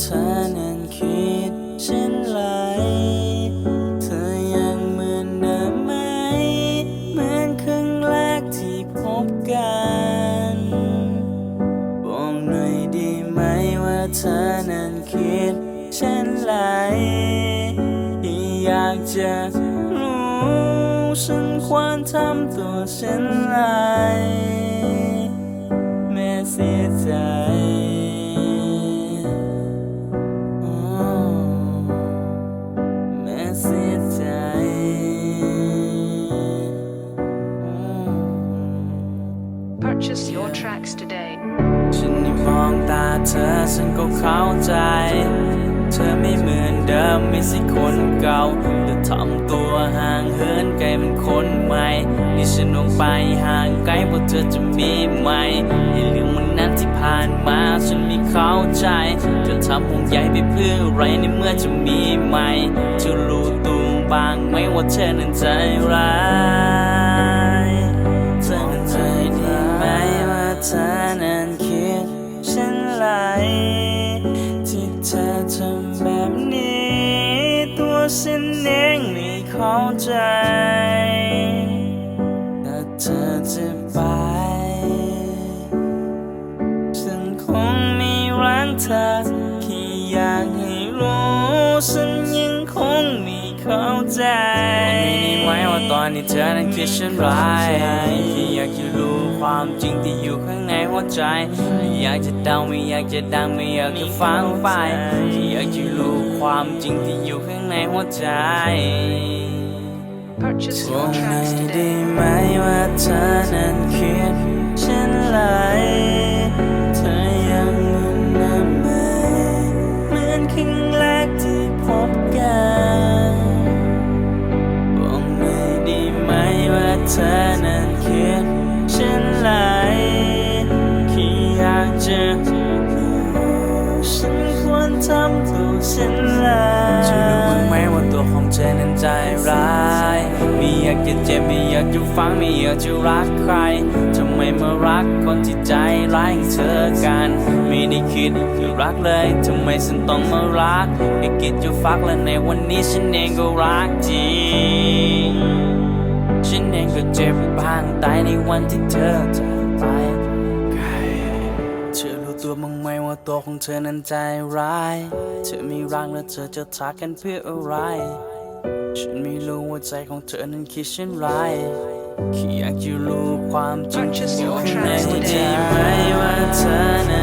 เธอนั้นคิดเช่นไร เธอยังเหมือนเดิมไหม เหมือนครั้งแรกที่พบกัน บอกหน่อยได้ไหมว่าเธอนั้นคิดเช่นไร อยากจะรู้ฉันควรทำตัวเช่นไร แม่เสียใจ เธอฉันก็เข้าใจ เธอไม่เหมือนเดิมไม่ใช่คนเก่าแต่ทำตัวห่างเหินไกลเป็นคนใหม่นี่ฉันลงไปห่างไกลเพราะเธอจะมีไหมไอ้เรื่องมันนั้นที่ผ่านมาฉันไม่เข้าใจเธอทำห่วงใยไปเพื่ออะไรในเมื่อจะมีไหมเธอรู้ตัวบ้างไหมว่าเธอนั้นใจร้ายเธอนั้นใจดีไหมว่าเธอ ที่เธอทำแบบนี้ ตัวฉันเองไม่เข้าใจถ้าเธอจะไป ฉันคงไม่รักเธอแค่อยากให้รู้ฉันยังคงไม่เข้าใจนี่ไหมว่าตอนนี้เธอนั้นคิดฉันร้ายแค่อยากจะรู้ความจริงที่อยู่ข้างใน หัวใจ ไม่อยากจะเดาไม่อยากจะดังไม่อยากจะฟังไปแค่อยากจะรู้ความจริงที่อยู่ข้างในหัวใจ Purchase ว your งใน tracks ได้ today. ำตัวเช่นรจะรู้บ้างไหมว่าตัวของเธอนั้นใจร้ายไม่อยากจะเจ็บไม่อยากจะฟังไม่อยากจะรักใครทำไมมารักคนที่ใจร้ายอย่างเธอกัน ไม่ได้คิดจะรักเลยทำไมฉันต้องมารักแค่คิดจะฟักและในวันนี้ฉันเองก็รักจริงฉันเองก็เจ็บบ้างตายในวันที่เธอจากไป ตัวบ้างไหมว่าตัวของเธอนั้นใจร้าย เธอไม่รักแล้วเธอจะทักกันเพื่ออะไร ฉันไม่รู้ว่าใจของเธอนั้นคิดเช่นไรแค่อยากจะรู้ความจริงที่อยู่ข้างในหัวใจไหมว่าเธอ